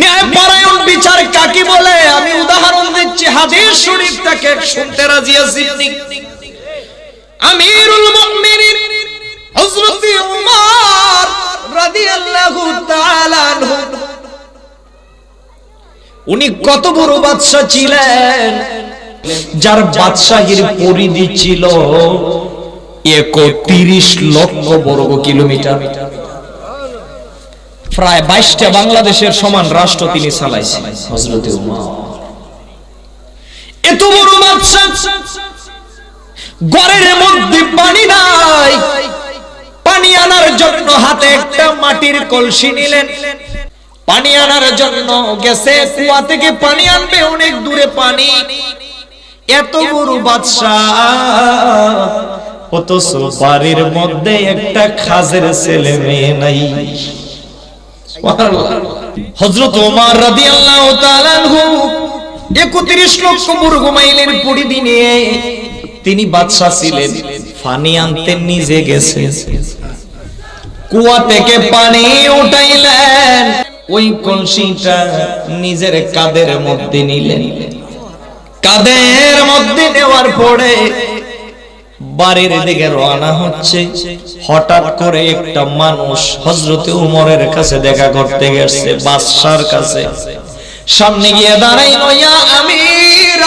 ন্যায়পরায়ণ বিচার কাকে বলে? আমি উদাহরণ দিচ্ছি, হাদিস শরীফ থেকে শুনতে রাজি আছি। আমিরুল মুমিনিন হযরত উমর রাদিয়াল্লাহু তাআলা আনহু। উনি কত বড় বাদশা ছিলেন, যার বাদশাহীর পরিধি ছিল একত্রিশ লক্ষ বর্গ কিলোমিটার। প্রায় বাইশটা বাংলাদেশের সমান রাষ্ট্র তিনি চালাইছেন। হজরত এত বড় বাদশা ঘরের মধ্যে পানি নাই। পানি আনার জন্য হাতে একটা মাটির কলসি নিলেন। পানি আনার জন্য গেছে কুয়া থেকে পানি আনবে অনেক দূরে পানি। এত বড় বাদশা। অথচ বাড়ির মধ্যে একটা খাজের ছেলে মেয়ে নাই। হযরত ওমর তাআলা আনহু 31 লক্ষ মাইলের নিয়ে তিনি বাদশা ছিলেন। পানি আনতে নিজে গেছে। কুয়া থেকে পানি উঠাইলেন। ওই কলসিটা নিজের কাদের মধ্যে নিলেন। কাদের মধ্যে নেওয়ার পরে বাড়ির দিকে রওনা হচ্ছে। হঠাৎ করে একটা মানুষ হজরতে উমরের কাছে দেখা করতে গেছে, বাদশার কাছে। সামনে গিয়ে ইয়া আমির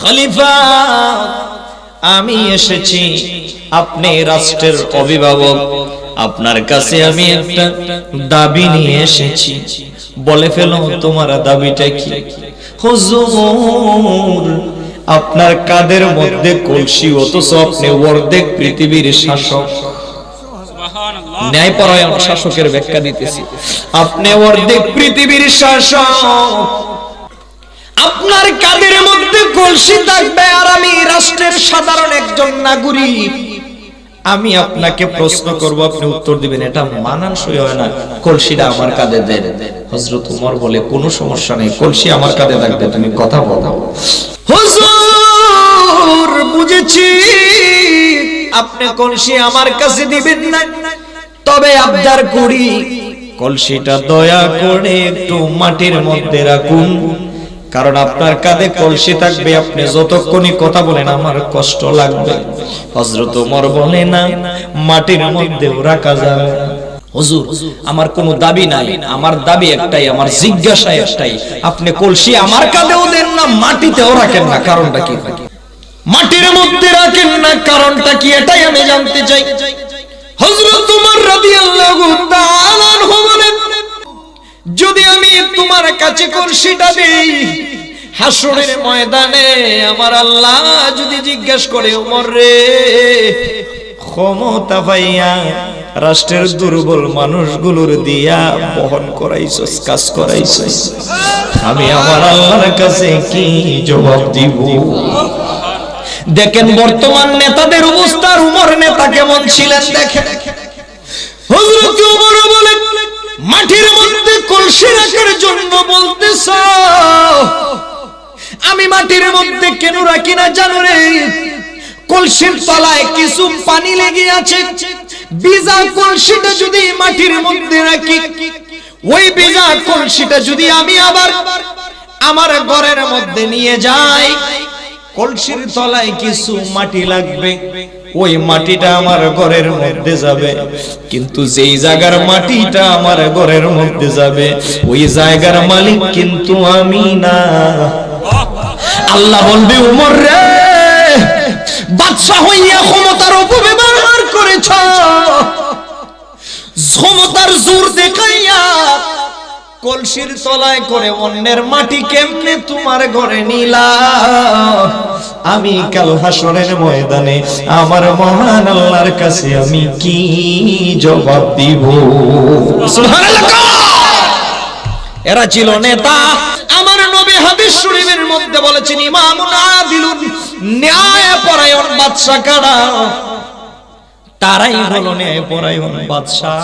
খলিফা, আমি এসেছি আপনি রাষ্ট্রের অভিভাবক। আপনার কাছে আমি একটা দাবি নিয়ে এসেছি। বলে ফেলো, তোমার দাবিটা কি? হুজুর আপনার কাদের মধ্যে কলসি অথচ আপনি অর্ধেক পৃথিবীর শাসক। ন্যায়পরায়ণ শাসকের ব্যাখ্যা দিতেছি। আপনি অর্ধেক পৃথিবীর শাসক। আপনার কাদের মধ্যে কলসি থাকবে আর আমি রাষ্ট্রের সাধারণ একজন নাগরিক। আমি আপনাকে প্রশ্ন করব, আপনি উত্তর দিবেন, এটা মানানসই হয় না। কলসিটা আমার কাঁধে দেন হযরত উমর বলে, কোনো সমস্যা নেই, কলসি আমার কাঁধে থাকবে, তুমি কথা বলো। বুঝেছি। আপনি কলসি আমার কাছে দিবেন না। তবে আবদার করি, কলসিটা দয়া করে একটু মাটির মধ্যে রাখুন। কারণ আপনার কাঁধে কলসি থাকবে, আপনি যতক্ষণই কথা বলেন, আমার কষ্ট লাগবে। হজরত ওমর বলে, না, মাটির মধ্যেও রাখা যাবে হুজুর, আমার কোনো দাবি নাই। আমার দাবি একটাই, আমার জিজ্ঞাসা একটাই। আপনি কলসি আমার কাঁধেও দেন না, মাটিতেও রাখেন না, কারণটা কি? মাটির মধ্যে রাখেন না, কারণটা কি? এটাই আমি জানতে চাই। হযরত ওমর রাদিয়াল্লাহু তাআলা যদি তোমার কাছে কলসিটা দেই। হাসরের ময়দানে আমার আল্লাহ যদি জিজ্ঞেস করে, ওমর রে, ক্ষমতা পাইয়া রাষ্ট্রের দুর্বল মানুষগুলোর দিয়া বহন করাইছস, কাজ করাইছস, আমি আমার আল্লাহর কাছে কি জবাব দিব? দেখেন, বর্তমান নেতাদের অবস্থা উমর নেতা কেমন ছিলেন, দেখেন। হযরত মাটির মধ্যে কলসি রাখার জন্য বলতেছ? আমি মাটির মধ্যে কেন রাখি না জানো রে? কলসির তলায় কিছু পানি লেগে আছে। বিজা কলসিটা যদি মাটির মধ্যে রাখি, ওই বিজা কলসিটা যদি আমি আবার আমার ঘরের মধ্যে নিয়ে যাই কলসির তলায় কিছু মাটি লাগবে, ওই মাটিটা আমার ঘরের মধ্যে যাবে। কিন্তু যেই জায়গার মাটিটা আমার ঘরের মধ্যে যাবে, ওই জায়গার মালিক কিন্তু আমি না। আল্লাহ বলবে, উমর রে বাদশা হইয়া ক্ষমতার অপব্যবহার করেছ। ক্ষমতার জোর দেখাইয়া কলসির তলায় করে অন্যের মাটি কেমনে তোমার ঘরে নিলা আমি কাল হাসরের ময়দানে, আমার মহান আল্লাহর কাছে আমি কি জবাব দিব? এরা ছিল নেতা। আমার নবী হাদিস শরীফের মধ্যে বলেছেন, ইমামুন আদিলুন ন্যায় পরায়ণ বাদশা কারা? তারাই হলো ন্যায় পরায়ণ বাদশা।